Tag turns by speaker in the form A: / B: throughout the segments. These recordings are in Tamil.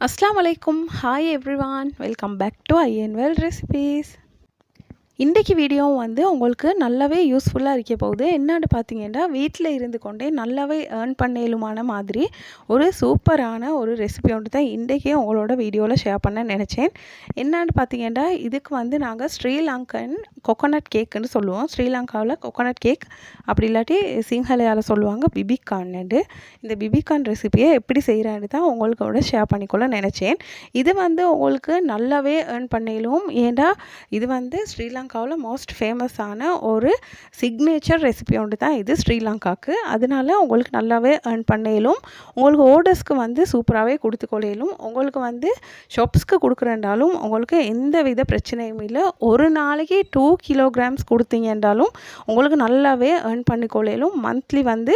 A: அஸ்லாம் வலைக்கும் hi everyone welcome back to ஐஎன்வெல் recipes இன்றைக்கு வீடியோவும் வந்து உங்களுக்கு நல்லாவே யூஸ்ஃபுல்லாக இருக்க போகுது. என்னன்னு பார்த்தீங்கன்னா வீட்டில் இருந்து கொண்டே நல்லாவே ஏர்ன் பண்ணலுமான மாதிரி ஒரு சூப்பரான ஒரு ரெசிபி ஒன்று தான் இன்றைக்கே உங்களோட வீடியோவில் ஷேர் பண்ண நினச்சேன். என்னன்னு பார்த்தீங்கன்னா இதுக்கு வந்து நாங்கள் ஸ்ரீலங்கன் கொக்கோனட் கேக்குன்னு சொல்லுவோம். ஸ்ரீலங்காவில் கொக்கோனட் கேக் அப்படி இல்லாட்டி சிங்ஹலையால் சொல்லுவாங்க பிபிகான்னு இந்த பிபிகான் ரெசிபியை எப்படி செய்கிறான்னு தான் உங்களுக்கோட ஷேர் பண்ணிக்கொள்ள நினச்சேன். இது வந்து உங்களுக்கு நல்லாவே ஏர்ன் பண்ணலும் ஏன்டா இது வந்து ஸ்ரீலங்கா ஸ்ரீலங்காவில் மோஸ்ட் ஃபேமஸான ஒரு சிக்னேச்சர் ரெசிபி ஒன்று தான் இது ஸ்ரீலங்காவுக்கு அதனால உங்களுக்கு நல்லாவே ஏர்ன் பண்ணையிலும் உங்களுக்கு ஓர்டர்ஸ்க்கு வந்து சூப்பராகவே கொடுத்துக்கொள்ளையிலும் உங்களுக்கு வந்து ஷாப்ஸ்க்கு கொடுக்குறேன்டாலும் உங்களுக்கு எந்த வித பிரச்சனையும் இல்லை. ஒரு நாளைக்கு டூ கிலோகிராம்ஸ் கொடுத்தீங்கன்றாலும் உங்களுக்கு நல்லாவே ஏர்ன் பண்ணிக்கொள்ளையிலும் மந்த்லி வந்து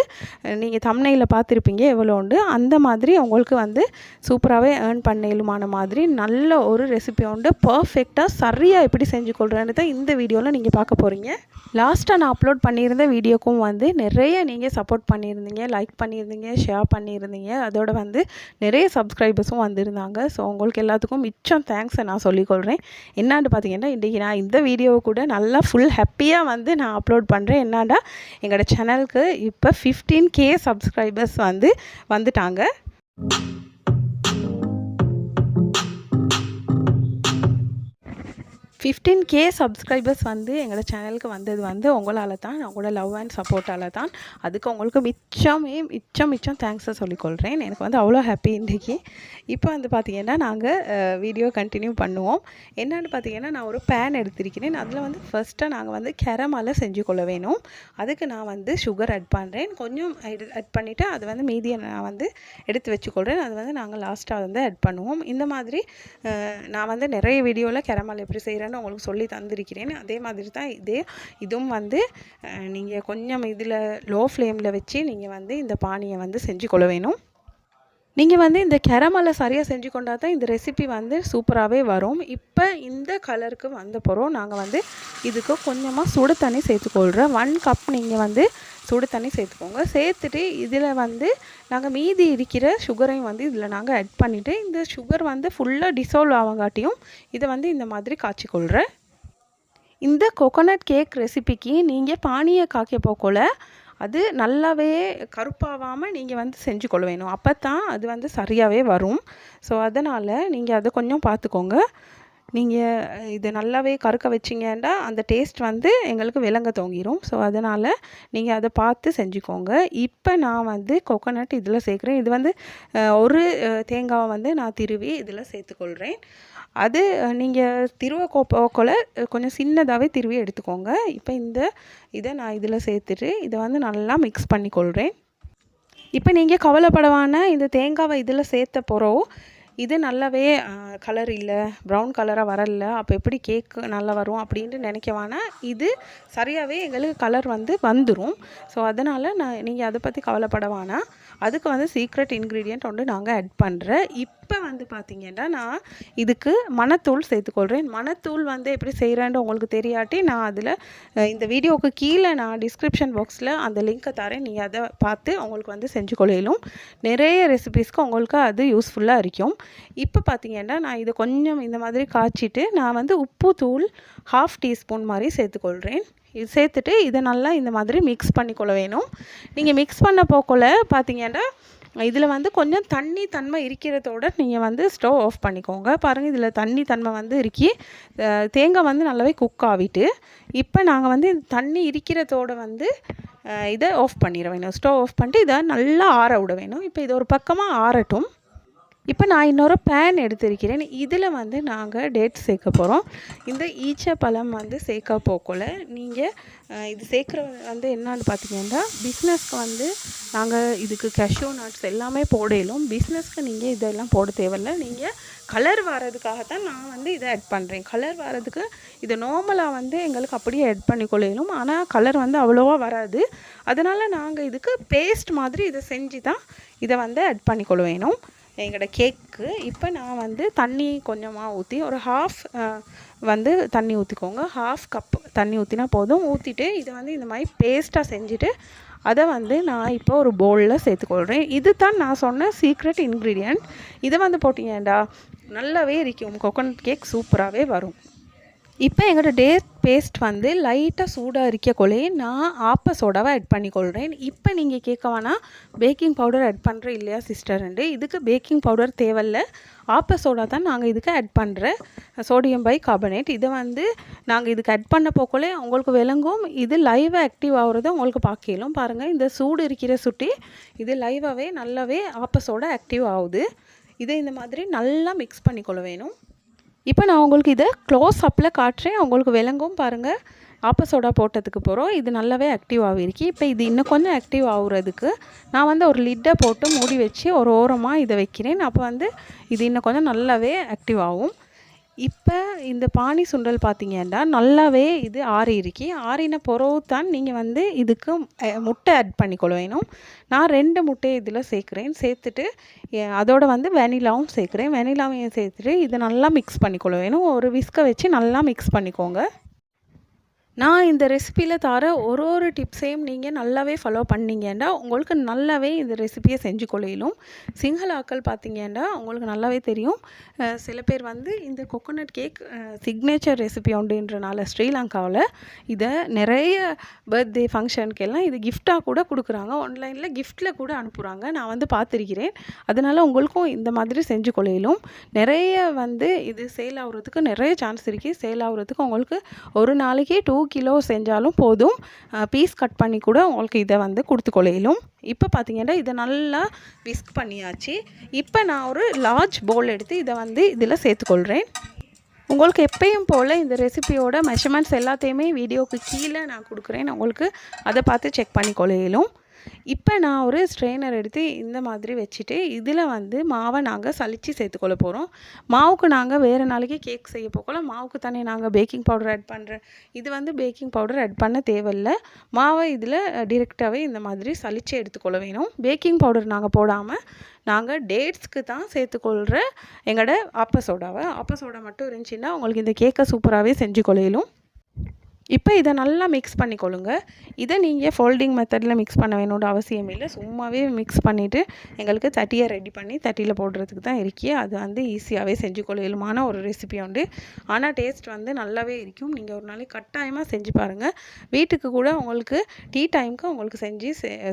A: நீங்கள் தமிழையில் பார்த்துருப்பீங்க எவ்வளோ உண்டு. அந்த மாதிரி உங்களுக்கு வந்து சூப்பராகவே ஏர்ன் பண்ணையிலுமான மாதிரி நல்ல ஒரு ரெசிபி உண்டு. பர்ஃபெக்டாக சரியாக எப்படி செஞ்சு கொள்கிறேன்னு தான் இந்த வீடியோவில் நீங்கள் பார்க்க போகிறீங்க லாஸ்ட்டாக நான் அப்லோட் பண்ணியிருந்த வீடியோக்கும் வந்து நிறைய நீங்கள் சப்போர்ட் பண்ணியிருந்தீங்க லைக் பண்ணியிருந்தீங்க ஷேர் பண்ணியிருந்தீங்க. அதோட வந்து நிறைய சப்ஸ்கிரைபர்ஸும் வந்திருந்தாங்க. ஸோ உங்களுக்கு எல்லாத்துக்கும் மிச்சம் தேங்க்ஸை நான் சொல்லிக்கொள்கிறேன் என்னான்னு பார்த்தீங்கன்னா இன்றைக்கி நான் இந்த வீடியோவை கூட நல்லா ஃபுல் ஹாப்பியாக வந்து நான் அப்லோட் பண்ணுறேன் என்னாண்டா எங்களோட சேனலுக்கு இப்போ ஃபிஃப்டீன் கே சப்ஸ்கிரைபர்ஸ் வந்து வந்துட்டாங்க. ஃபிஃப்டீன் கே சப்ஸ்கிரைபர்ஸ் வந்து எங்களோட சேனலுக்கு வந்தது வந்து உங்களால் தான் உங்களோட லவ் அண்ட் சப்போர்ட்டால் தான் அதுக்கு உங்களுக்கு மிச்சமே மிச்சம் மிச்சம் தேங்க்ஸை சொல்லிக்கொள்கிறேன் எனக்கு வந்து அவ்வளோ ஹாப்பி இன்றைக்கி இப்போ வந்து பார்த்திங்கன்னா நாங்கள் வீடியோ கண்டினியூ பண்ணுவோம். என்னென்னு பார்த்தீங்கன்னா நான் ஒரு பேன் எடுத்திருக்கிறேன். அதில் வந்து ஃபஸ்ட்டாக நாங்கள் வந்து கெரமால் செஞ்சு கொள்ள வேணும். அதுக்கு நான் வந்து சுகர் ஆட் பண்ணுறேன் கொஞ்சம் ஆட் பண்ணிவிட்டு அது வந்து மீதியை நான் வந்து எடுத்து வச்சுக்கொள்கிறேன் அது வந்து நாங்கள் லாஸ்ட்டாக வந்து ஆட் பண்ணுவோம். இந்த மாதிரி நான் வந்து நிறைய வீடியோவில் கெரமால் எப்படி செய்கிறேன் நான் உங்களுக்கு சொல்லி தந்திருக்கிறேன். அதே மாதிரி தான் இதே. இதுவும் வந்து நீங்கள் கொஞ்சம் இதில் லோ ஃப்ளேமில் வச்சு நீங்கள் வந்து இந்த பானியை வந்து செஞ்சு கொள்ள வேணும். நீங்கள் வந்து இந்த கெரமலை சரியாக செஞ்சு கொண்டா தான் இந்த ரெசிபி வந்து சூப்பராகவே வரும். இப்போ இந்த கலருக்கு வந்த போகிறோம் நாங்கள் வந்து இதுக்கு கொஞ்சமாக சுடு தண்ணி சேர்த்துக்கொள்கிறோம் ஒன் கப் நீங்கள் வந்து சுடு தண்ணி சேர்த்துக்கோங்க. சேர்த்துட்டு இதில் வந்து நாங்கள் மீதி இருக்கிற சுகரையும் வந்து இதில் நாங்கள் ஆட் பண்ணிவிட்டு இந்த சுகர் வந்து ஃபுல்லாக டிசால்வ் ஆகங்காட்டியும் இதை வந்து இந்த மாதிரி காய்ச்சிக்கொள்கிறேன் இந்த கொக்கோனட் கேக் ரெசிபிக்கு நீங்கள் பானியை காக்கிய போக்கோல அது நல்லாவே கருப்பாகாமல் நீங்கள் வந்து செஞ்சு கொள்ள வேணும். அப்போ தான் அது வந்து சரியாகவே வரும். ஸோ அதனால் நீங்கள் அதை கொஞ்சம் பார்த்துக்கோங்க நீங்கள் இது நல்லாவே கருக்க வச்சிங்கன்னா அந்த டேஸ்ட் வந்து எங்களுக்கு விளங்க தோங்கிடும் ஸோ அதனால் நீங்கள் அதை பார்த்து செஞ்சுக்கோங்க. இப்போ நான் வந்து கொக்கோனட் இதில் சேர்க்குறேன். இது வந்து ஒரு தேங்காவை வந்து நான் திருவி இதில் சேர்த்துக்கொள்கிறேன் அது நீங்கள் திருவ கோப்போக்கில் கொஞ்சம் சின்னதாகவே திருவி எடுத்துக்கோங்க. இப்போ இந்த இதை நான் இதில் சேர்த்துட்டு இதை வந்து நல்லா மிக்ஸ் பண்ணிக்கொள்கிறேன் இப்போ நீங்கள் கவலைப்படவான இந்த தேங்காவை இதில் சேர்த்த போகிறோம் இது நல்லாவே கலர் இல்லை ப்ரௌன் கலராக வரல அப்போ எப்படி கேக்கு நல்லா வரும் அப்படின்ட்டு நினைக்கவானா இது சரியாகவே எங்களுக்கு கலர் வந்து வந்துடும் ஸோ அதனால் நான் நீங்கள் அதை பற்றி கவலைப்படவானா அதுக்கு வந்து சீக்ரெட் இன்க்ரீடியண்ட் ஒன்று நாங்கள் ஆட் பண்ணுறேன் இப் இப்போ வந்து பார்த்திங்கன்னா நான் இதுக்கு மணத்தூள் சேர்த்துக்கொள்கிறேன். மணத்தூள் வந்து எப்படி செய்கிறேன்னு உங்களுக்கு தெரியாட்டி நான் அதில் இந்த வீடியோவுக்கு கீழே நான் டிஸ்கிரிப்ஷன் பாக்ஸில் அந்த லிங்க்கை தரேன். நீங்கள் அதை பார்த்து உங்களுக்கு வந்து செஞ்சு கொள்ளையிலும் நிறைய ரெசிபீஸ்க்கு உங்களுக்கு அது யூஸ்ஃபுல்லாக இருக்கும். இப்போ பார்த்தீங்கன்னா நான் இதை கொஞ்சம் இந்த மாதிரி காய்ச்சிட்டு நான் வந்து உப்பு தூள் ஹாஃப் டீஸ்பூன் மாதிரி சேர்த்துக்கொள்கிறேன். இது சேர்த்துட்டு இதை நல்லா இந்த மாதிரி மிக்ஸ் பண்ணிக்கொள்ள வேணும். நீங்கள் மிக்ஸ் பண்ண போக்குள்ள பார்த்தீங்கன்னா இதில் வந்து கொஞ்சம் தண்ணி தன்மை இருக்கிறதோட நீங்கள் வந்து ஸ்டவ் ஆஃப் பண்ணிக்கோங்க. பாருங்கள் இதில் தண்ணி தன்மை வந்து இருக்கி தேங்காய் வந்து நல்லாவே குக் ஆகிட்டு இப்போ நாங்கள் வந்து தண்ணி இருக்கிறதோட வந்து இதை ஆஃப் பண்ணிட வேணும். ஸ்டவ் ஆஃப் பண்ணிட்டு இதை நல்லா ஆற விட வேணும். இப்போ இது ஒரு பக்கமாக ஆறட்டும். இப்போ நான் இன்னொரு பேன் எடுத்திருக்கிறேன். இதில் வந்து நாங்கள் டேட் சேர்க்க போகிறோம். இந்த ஈச்ச பழம் வந்து சேர்க்க போக்கல நீங்கள் இது சேர்க்குற வந்து என்னன்னு பார்த்தீங்கன்னா பிஸ்னஸ்க்கு வந்து நாங்கள் இதுக்கு கேஷ்யூ நட்ஸ் எல்லாமே போடையிலும் பிஸ்னஸ்க்கு நீங்கள் இதெல்லாம் போட தேவையில்ல. நீங்கள் கலர் வர்றதுக்காக தான் நான் வந்து இதை ஆட் பண்ணுறேன் கலர் வர்றதுக்கு இது நார்மலாக வந்து எங்களுக்கு அப்படியே ஆட் பண்ணி கொள்ளையிலும் ஆனால் கலர் வந்து அவ்வளோவா வராது. அதனால் நாங்கள் இதுக்கு பேஸ்ட் மாதிரி இதை செஞ்சு தான் இதை வந்து ஆட் பண்ணிக்கொள்ள வேணும் எங்களோட கேக்கு. இப்போ நான் வந்து தண்ணி கொஞ்சமாக ஊற்றி ஒரு ஹாஃப் வந்து தண்ணி ஊற்றிக்கோங்க ஹாஃப் கப் தண்ணி ஊற்றினா போதும். ஊற்றிட்டு இதை வந்து இந்த மாதிரி பேஸ்ட்டாக செஞ்சுட்டு அதை வந்து நான் இப்போ ஒரு பவுலில் சேர்த்துக்கொள்கிறேன் இது தான் நான் சொன்ன சீக்ரெட் இன்க்ரீடியன்ட் இதை வந்து போட்டிங்கடா. நல்லாவே இருக்கும். கோகோனட் கேக் சூப்பராகவே வரும். இப்போ எங்களோட டேட் பேஸ்ட் வந்து லைட்டாக சூடாக இருக்கக்குள்ளே நான் ஆப்ப சோடாவை ஆட் பண்ணிக்கொள்கிறேன் இப்போ நீங்கள் கேட்க வேணால் பேக்கிங் பவுடர் ஆட் பண்ணுறேன் இல்லையா சிஸ்டர்ண்டு இதுக்கு பேக்கிங் பவுடர் தேவையில்ல. ஆப்ப சோடா தான் நாங்கள் இதுக்கு ஆட் பண்ணுற சோடியம் பை கார்பனேட் இதை வந்து நாங்கள் இதுக்கு ஆட் பண்ண போக்குள்ளே உங்களுக்கு விளங்கும். இது லைவாக ஆக்டிவ் ஆகிறத உங்களுக்கு பார்க்கலாம் பாருங்கள் இந்த சூடு இருக்கிற சுட்டி இது லைவாகவே நல்லாவே ஆப்ப சோடா ஆக்டிவ் ஆகுது. இதை இந்த மாதிரி நல்லா மிக்ஸ் பண்ணிக்கொள்ள வேணும். இப்போ நான் உங்களுக்கு இதை க்ளோஸ் அப்பில் காட்டுறேன். உங்களுக்கு விளங்கும் பாருங்கள் ஆப்ப சோடா போட்டதுக்கு போகிறோம் இது நல்லாவே ஆக்டிவ் ஆகிருக்கு இப்போ இது இன்னும் கொஞ்சம் ஆக்டிவ் ஆகுறதுக்கு நான் வந்து ஒரு லிட்டை போட்டு மூடி வச்சு ஒரு ஓரமாக இதை வைக்கிறேன். அப்போ வந்து இது இன்னும் கொஞ்சம் நல்லாவே ஆக்டிவ் ஆகும். இப்போ இந்த பானி சுண்டல் பார்த்தீங்கன்னா நல்லாவே இது ஆறி இருக்கு ஆறின பிறகு தான் நீங்கள் வந்து இதுக்கு முட்டை ஆட் பண்ணிக்கொள்ள வேணும். நான் ரெண்டு முட்டையை இதில் சேர்க்குறேன். சேர்த்துட்டு அதோட வந்து வெனிலாவும் சேர்க்குறேன். வெனிலாவையும் சேர்த்துட்டு இதை நல்லா மிக்ஸ் பண்ணிக்கொள்ள வேணும். ஒரு விஸ்கை வச்சு நல்லா மிக்ஸ் பண்ணிக்கோங்க. நான் இந்த ரெசிப்பியில் தர ஒரு ஒரு டிப்ஸையும் நீங்கள் நல்லாவே ஃபாலோ பண்ணிங்கன்னா உங்களுக்கு நல்லாவே இந்த ரெசிபியை செஞ்சு கொள்ளையிலும். சிங்களாக்கள் பார்த்தீங்கன்னா உங்களுக்கு நல்லாவே தெரியும். சில பேர் வந்து இந்த கொக்கோனட் கேக் சிக்னேச்சர் ரெசிபி உண்டுன்றனால ஸ்ரீலங்காவில் இதை நிறைய பர்த்டே ஃபங்க்ஷனுக்கெல்லாம் இது கிஃப்டாக கூட கொடுக்குறாங்க. ஆன்லைனில் கிஃப்ட்டில் கூட அனுப்புகிறாங்க நான் வந்து பார்த்துருக்கிறேன் அதனால் உங்களுக்கும் இந்த மாதிரி செஞ்சு கொள்ளையிலும். நிறைய வந்து இது சேல் ஆகுறதுக்கு நிறைய சான்ஸ் இருக்குது சேல் ஆகுறதுக்கு உங்களுக்கு ஒரு நாளைக்கு டூ கிலோ செஞ்சாலும் போதும். பீஸ் கட் பண்ணி கூட உங்களுக்கு இதை வந்து கொடுத்து கொள்ளையிலும். இப்போ பார்த்தீங்கன்னா இதை நல்லா விஸ்க் பண்ணியாச்சு. இப்போ நான் ஒரு லார்ஜ் பவுல் எடுத்து இதை வந்து இதில் சேர்த்துக்கொள்கிறேன் உங்களுக்கு எப்பயும் போல் இந்த ரெசிபியோட மெஷர்மெண்ட்ஸ் எல்லாத்தையுமே வீடியோவுக்கு கீழே நான் கொடுக்குறேன். உங்களுக்கு அதை பார்த்து செக் பண்ணி கொள்ளையிலும். இப்போ நான் ஒரு ஸ்ட்ரெயினர் எடுத்து இந்த மாதிரி வச்சுட்டு இதில் வந்து மாவை நாங்கள் சளிச்சு சேர்த்துக்கொள்ள போகிறோம் மாவுக்கு நாங்கள் வேறு நாளைக்கு கேக் செய்ய போகல. மாவுக்கு தானே நாங்கள் பேக்கிங் பவுடர் ஆட் பண்ணுறேன் இது வந்து பேக்கிங் பவுடர் ஆட் பண்ண தேவையில்லை. மாவை இதில் டிரெக்டாகவே இந்த மாதிரி சளிச்சு எடுத்துக்கொள்ள வேணும். பேக்கிங் பவுடர் நாங்கள் போடாமல் நாங்கள் டேட்ஸ்க்கு தான் சேர்த்துக்கொள்கிற எங்களோட ஆப்ப சோடாவை ஆப்ப சோடா மட்டும் இருந்துச்சுன்னா உங்களுக்கு இந்த கேக்கை சூப்பராகவே செஞ்சு கொள்ளையிலும் இப்போ இதை நல்லா மிக்ஸ் பண்ணிக்கொள்ளுங்க. இதை நீங்கள் ஃபோல்டிங் மெத்தடில் மிக்ஸ் பண்ண வேணும்னு அவசியம் இல்லை. சும்மாவே மிக்ஸ் பண்ணிவிட்டு எங்களுக்கு தட்டியை ரெடி பண்ணி தட்டியில் போடுறதுக்கு தான் இருக்கே. அது வந்து ஈஸியாகவே செஞ்சு கொள்ளையிலுமான ஒரு ரெசிபி உண்டு. ஆனால் டேஸ்ட் வந்து நல்லாவே இருக்கும். நீங்கள் ஒரு நாளைக்கு கட்டாயமாக செஞ்சு பாருங்கள் வீட்டுக்கு கூட உங்களுக்கு டீ டைமுக்கு உங்களுக்கு செஞ்சு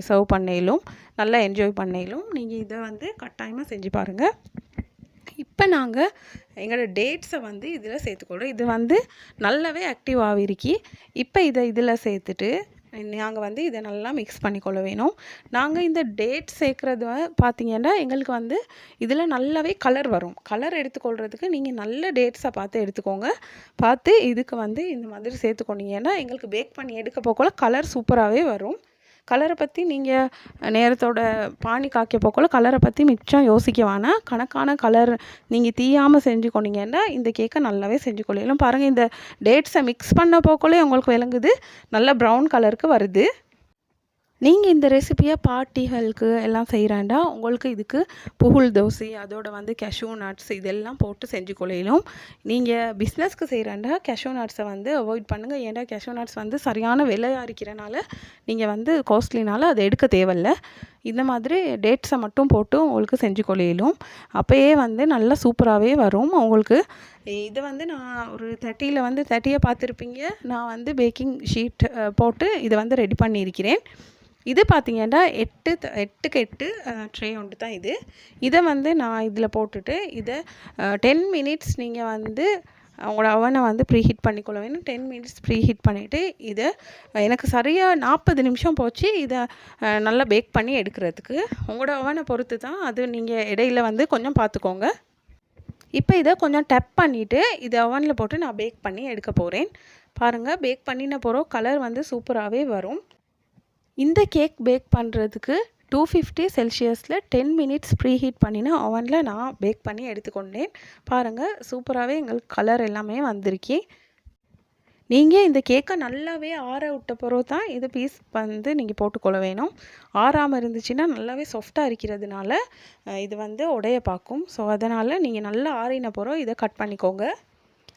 A: சர்வ் பண்ணையிலும் நல்லா என்ஜாய் பண்ணையிலும் நீங்கள் இதை வந்து கட்டாயமாக செஞ்சு பாருங்கள் இப்போ நாங்கள் எங்களோட டேட்ஸை வந்து இதில் சேர்த்துக்கொள்கிறோம் இது வந்து நல்லாவே ஆக்டிவ் ஆகிருக்கி. இப்போ இதை இதில் சேர்த்துட்டு நாங்கள் வந்து இதை நல்லா மிக்ஸ் பண்ணிக்கொள்ள வேணும். நாங்கள் இந்த டேட் சேர்க்குறது பார்த்தீங்கன்னா எங்களுக்கு வந்து இதில் நல்லாவே கலர் வரும். கலர் எடுத்துக்கொள்கிறதுக்கு நீங்கள் நல்ல டேட்ஸை பார்த்து எடுத்துக்கோங்க. பார்த்து இதுக்கு வந்து இந்த மாதிரி சேர்த்துக்கொண்டீங்கன்னா எங்களுக்கு பேக் பண்ணி எடுக்க போகல கலர் சூப்பராகவே வரும். கலரை பற்றி நீங்கள் நேரத்தோட பானி காய்க்க போக்கல கலரை பற்றி மிச்சம் யோசிக்க வேணாம். கணக்கான கலர் நீங்கள் தீயாமல் செஞ்சு கொண்டீங்கன்னா இந்த கேக்கை நல்லாவே செஞ்சு கொள்ளையிலும் பாருங்கள் இந்த டேட்ஸை மிக்ஸ் பண்ண போக்கலே உங்களுக்கு விளங்குது. நல்ல ப்ரௌன் கலருக்கு வருது. நீங்கள் இந்த ரெசிபியை பார்ட்டிகளுக்கு எல்லாம் செய்கிறாண்டா உங்களுக்கு இதுக்கு புகுல் தோசை அதோட வந்து கேஷ்யூ நட்ஸ் இதெல்லாம் போட்டு செஞ்சு கொள்ளையிலும். நீங்கள் பிஸ்னஸ்க்கு செய்கிறாண்டா கேஷ்யூ நட்ஸை வந்து அவாய்ட் பண்ணுங்கள் ஏன்டா கேஷ்யூ நட்ஸ் வந்து சரியான விலையாக இருக்கிறனால நீங்கள் வந்து காஸ்ட்லினால அதை எடுக்க தேவையில்ல. இந்த மாதிரி டேட்ஸை மட்டும் போட்டு உங்களுக்கு செஞ்சு கொள்ளையிலும். அப்போயே வந்து நல்லா சூப்பராகவே வரும். உங்களுக்கு இதை வந்து நான் ஒரு தேர்ட்டியில் வந்து தேர்ட்டியை பார்த்துருப்பீங்க. நான் வந்து பேக்கிங் ஷீட் போட்டு இதை வந்து ரெடி பண்ணியிருக்கிறேன். இது பார்த்தீங்கன்னா எட்டு த- எட்டுக்கு எட்டு ட்ரே ஒன்று தான் இது. இதை வந்து நான் இதில் போட்டுட்டு இதை டென் மினிட்ஸ் நீங்கள் வந்து உங்களோட அவனை வந்து ப்ரீ ஹீட் பண்ணிக்கொள்ள வேணும் டென் மினிட்ஸ் ப்ரீ ஹீட் பண்ணிவிட்டு இதை எனக்கு சரியாக நாற்பது நிமிஷம் போச்சு. இதை நல்லா பேக் பண்ணி எடுக்கிறதுக்கு. உங்களோட அவனை பொறுத்து தான் அது நீங்கள் இடையில வந்து கொஞ்சம் பார்த்துக்கோங்க இப்போ இதை கொஞ்சம் டப் பண்ணிவிட்டு இதை அவனில் போட்டு நான் பேக் பண்ணி எடுக்க போகிறேன் பாருங்கள் பேக் பண்ணின போகிறோம் கலர் வந்து சூப்பராகவே வரும். இந்த கேக் பேக் பண்ணுறதுக்கு டூ ஃபிஃப்டி செல்சியஸில் டென் மினிட்ஸ் ப்ரீ ஹீட் பண்ணின அவனில் நான் பேக் பண்ணி எடுத்துக்கொண்டேன். பாருங்கள் சூப்பராகவே எங்களுக்கு கலர் எல்லாமே வந்திருக்கி. நீங்கள் இந்த கேக்கை நல்லாவே ஆற விட்ட பிறகு தான் இது பீஸ் வந்து நீங்கள் போட்டுக்கொள்ள வேணும். ஆறாமல் இருந்துச்சுன்னா நல்லாவே சாஃப்டாக இருக்கிறதுனால இது வந்து உடைய பார்க்கும். ஸோ அதனால் நீங்கள் நல்லா ஆறின பிறகு இதை கட் பண்ணிக்கோங்க.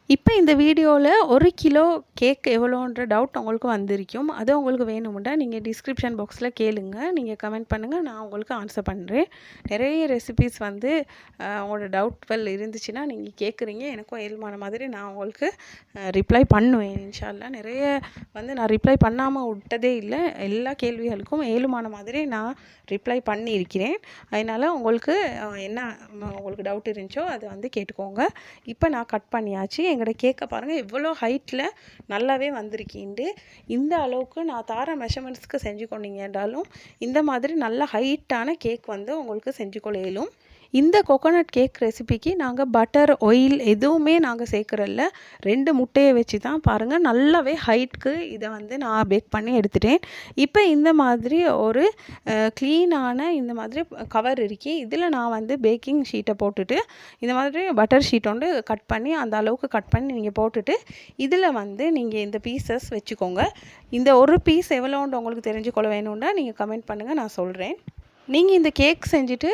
A: இப்போ இந்த வீடியோவில் ஒரு கிலோ கேக் எவ்வளோன்ற டவுட் உங்களுக்கு வந்திருக்கும். அது உங்களுக்கு வேணுமுண்டா நீங்கள் டிஸ்கிரிப்ஷன் பாக்ஸில் கேளுங்க. நீங்கள் கமெண்ட் பண்ணுங்கள் நான் உங்களுக்கு ஆன்சர் பண்ணுறேன் நிறைய ரெசிபீஸ் வந்து உங்களோட டவுட்கள் இருந்துச்சுன்னா நீங்கள் கேட்குறீங்க எனக்கும் ஏழ்மான மாதிரி நான் உங்களுக்கு ரிப்ளை பண்ணுவேன் இன்ஷால்லா நிறைய வந்து நான் ரிப்ளை பண்ணாமல் விட்டதே இல்லை. எல்லா கேள்விகளுக்கும் ஏழுமான மாதிரி நான் ரிப்ளை பண்ணியிருக்கிறேன். அதனால் உங்களுக்கு என்ன உங்களுக்கு டவுட் இருந்துச்சோ அதை வந்து கேட்டுக்கோங்க. இப்போ நான் கட் பண்ணியாச்சு. எங்களோட கேக்கை பாருங்கள் எவ்வளோ ஹைட்டில் நல்லாவே வந்திருக்கீண்டு இந்த அளவுக்கு நான் தார மெஷர்மெண்ட்ஸ்க்கு செஞ்சு கொண்டீங்கன்றாலும் இந்த மாதிரி நல்ல ஹைட்டான கேக் வந்து உங்களுக்கு செஞ்சு கொள்ளையிலும் இந்த கோகோனட் கேக் ரெசிபிக்கு நாங்கள் பட்டர் ஆயில் எதுவுமே நாங்கள் சேர்க்குறல்ல. ரெண்டு முட்டையை வச்சு தான் பாருங்கள் நல்லாவே ஹைட்க்கு இதை வந்து நான் பேக் பண்ணி எடுத்துட்டேன். இப்போ இந்த மாதிரி ஒரு க்ளீனான இந்த மாதிரி கவர் இருக்கி. இதில் நான் வந்து பேக்கிங் ஷீட்டை போட்டுட்டு இந்த மாதிரி பட்டர் ஷீட் வந்து கட் பண்ணி அந்த அளவுக்கு கட் பண்ணி நீங்கள் போட்டுட்டு இதில் வந்து நீங்கள் இந்த பீசஸ் வச்சுக்கோங்க. இந்த ஒரு பீஸ் எவ்வளோண்டு உங்களுக்கு தெரிஞ்சுக்கொள்ள வேணும்னா நீங்கள் கமெண்ட் பண்ணுங்கள் நான் சொல்கிறேன் நீங்கள் இந்த கேக் செஞ்சுட்டு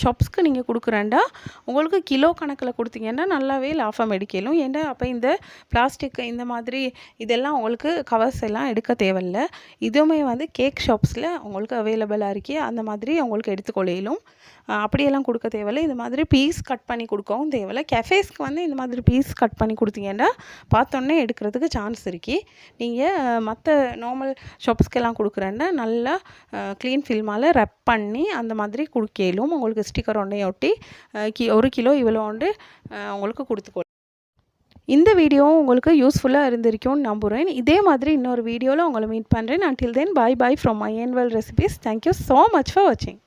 A: ஷாப்ஸ்க்கு நீங்கள் கொடுக்குறேன்டா உங்களுக்கு கிலோ கணக்கில் கொடுத்தீங்கன்னா நல்லாவே லாபம் எடுக்கலும். ஏன்டா அப்போ இந்த பிளாஸ்டிக் இந்த மாதிரி இதெல்லாம் உங்களுக்கு கவர்ஸ் எல்லாம் எடுக்க தேவையில்ல. இதுவுமே வந்து கேக் ஷாப்ஸில் உங்களுக்கு அவைலபிளாக இருக்கே அந்த மாதிரி உங்களுக்கு எடுத்துக்கொள்ளையிலும் அப்படியெல்லாம் கொடுக்க தேவையில்ல. இந்த மாதிரி பீஸ் கட் பண்ணி கொடுக்கவும் தேவையில்ல. கெஃபேஸ்க்கு வந்து இந்த மாதிரி பீஸ் கட் பண்ணி கொடுத்தீங்கன்னா பார்த்தோன்னே எடுக்கிறதுக்கு சான்ஸ் இருக்கு. நீங்கள் மற்ற நார்மல் ஷாப்ஸ்க்கெல்லாம் கொடுக்குறேன்னா நல்லா க்ளீன் ஃபில்மால் ரெப் பண்ணி அந்த மாதிரி கொடுக்கலும் உங்களுக்கு ஸ்டிக்கர் ஒன்றையும் ஒட்டி கி ஒரு கிலோ இவ்வளோண்டு அஹ் உங்களுக்கு கொடுத்துக்கோ. இந்த வீடியோவும் உங்களுக்கு யூஸ்ஃபுல்லாக இருந்திருக்கும்னு நம்புகிறேன் இதே மாதிரி இன்னொரு வீடியோவில் உங்களை மீட் பண்ணுறேன் until then bye bye from my annual recipes. Thank you so much for watching.